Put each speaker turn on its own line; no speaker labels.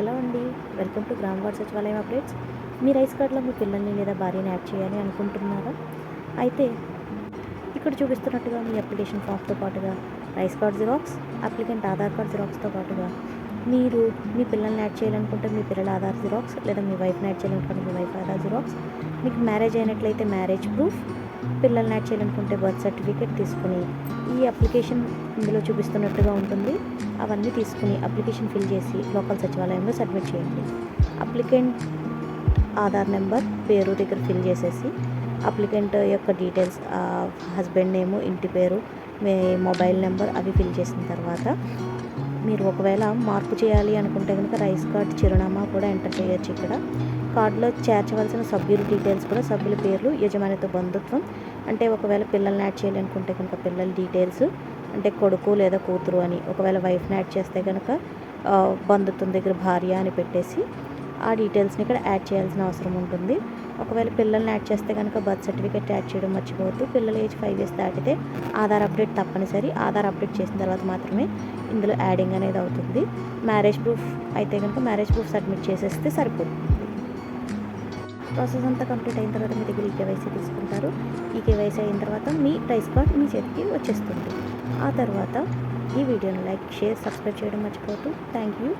Hello అండి. Welcome to గ్రామ ward సచివాలయం అప్డేట్స్. మీ రైస్ కార్డులో మీ పిల్లల్ని లేదా భార్యని యాడ్ చేయాలి అనుకుంటున్నారా? అయితే ఇక్కడ చూపిస్తున్నట్టుగా మీ అప్లికేషన్ ఫామ్తో పాటుగా rice card xerox applicant Aadhaar card జిరాక్స్తో పాటుగా మీరు మీ పిల్లల్ని యాడ్ చేయాలనుకుంటే మీ పిల్లల ఆధార్ జిరాక్స్ లేదా మీ వైఫ్ని యాడ్ చేయాలనుకుంటే మీ వైఫ్ ఆధార్ జిరాక్స్ మీకు మ్యారేజ్ అయినట్లయితే మ్యారేజ్ ప్రూఫ్ పిల్లల్ని యాడ్ చేయాలనుకుంటే బర్త్ సర్టిఫికేట్ తీసుకుని ఈ అప్లికేషన్ ఇందులో చూపిస్తున్నట్టుగా ఉంటుంది. అవన్నీ తీసుకుని అప్లికేషన్ ఫిల్ చేసి లోకల్ సచివాలయంలో సబ్మిట్ చేయండి. అప్లికెంట్ ఆధార్ నెంబర్ పేరు దగ్గర ఫిల్ చేసేసి అప్లికెంట్ యొక్క డీటెయిల్స్ హస్బెండ్ నేము ఇంటి పేరు మీ మొబైల్ నెంబర్ అవి ఫిల్ చేసిన తర్వాత మీరు ఒకవేళ మార్పు చేయాలి అనుకుంటే కనుక రైస్ కార్డ్ చిరునామా కూడా ఎంటర్ చేయొచ్చు ఇక్కడ. కార్డులో చేర్చవలసిన సభ్యుల డీటెయిల్స్ కూడా సభ్యుల పేర్లు యజమానితో బంధుత్వం అంటే ఒకవేళ పిల్లల్ని యాడ్ చేయాలి అనుకుంటే కనుక పిల్లల డీటెయిల్స్ అంటే కొడుకు లేదా కూతురు అని ఒకవేళ వైఫ్ని యాడ్ చేస్తే కనుక బంధుత్వం దగ్గర భార్య అని పెట్టేసి ఆ డీటెయిల్స్ని ఇక్కడ యాడ్ చేయాల్సిన అవసరం ఉంటుంది. ఒకవేళ పిల్లల్ని యాడ్ చేస్తే కనుక బర్త్ సర్టిఫికేట్ యాడ్ చేయడం మర్చిపోవద్దు. పిల్లల ఏజ్ ఫైవ్ ఇయర్స్ దాటితే ఆధార్ అప్డేట్ తప్పనిసరి. ఆధార్ అప్డేట్ చేసిన తర్వాత మాత్రమే ఇందులో యాడింగ్ అనేది అవుతుంది. మ్యారేజ్ ప్రూఫ్ అయితే కనుక మ్యారేజ్ ప్రూఫ్ సబ్మిట్ చేసేస్తే సరిపోతుంది. ప్రాసెస్ అంతా కంప్లీట్ అయిన తర్వాత మీ దగ్గర ఈ కేవైసీ తీసుకుంటారు. ఈ కేవైసీ అయిన తర్వాత మీ ప్రైస్ కార్డ్ మీ చేతికి వచ్చేస్తుంది. ఆ తర్వాత ఈ వీడియోని లైక్ షేర్ సబ్స్క్రైబ్ చేయడం మర్చిపోవద్దు. Thank you